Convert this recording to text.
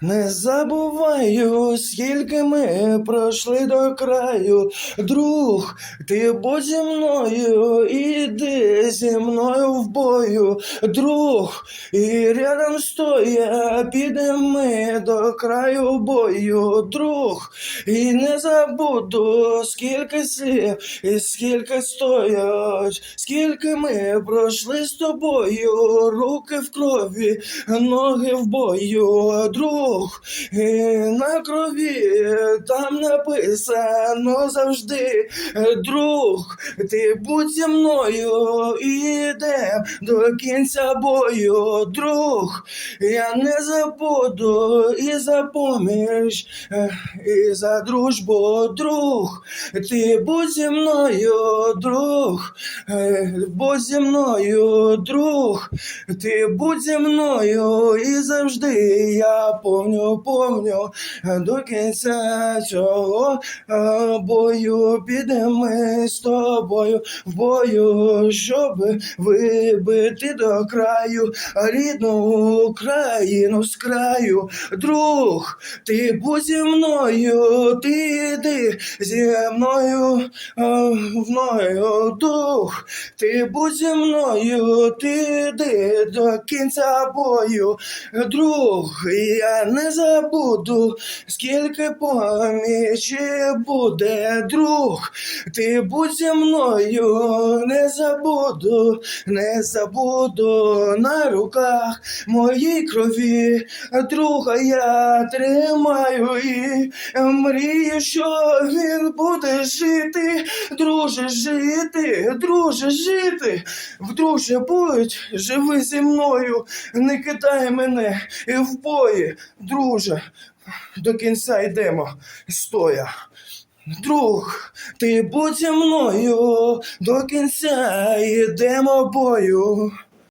Не забуваю, скільки ми пройшли до краю. Друг, ти будь зі мною, іди зі мною в бою. Друг, і рядом стоя, підемо до краю бою. Друг, і не забуду, скільки слів і скільки стоять, скільки ми пройшли з тобою, руки в крові, ноги в бою, друг, і на крові там написано завжди, друг, ти будь зі мною, ідем до кінця бою, друг, я не забуду і за поміж, і за дружбу, друг, ти будь зі мною, друг, будь зі мною, друг, ти будь зі мною і завжди. Я помню, помню до кінця цього е, бою. Підемо з тобою в бою, щоб вибити до краю рідну Україну з краю. Друг, ти будь зі мною, ти йди зі мною, е, мною, дух, ти будь зі мною, ти йди до кінця бою, друг, я не забуду, скільки помічі буде, друг, ти будь зі мною, не забуду, не забуду на руках моїй крові, друга я тримаю і мрію, що він буде жити, друже, жити, друже, жити, вдруже будь, живи зі мною, не кидай мене і в бої, друже, до кінця йдемо, стоя. Друг, ти будь зі мною, до кінця йдемо бою.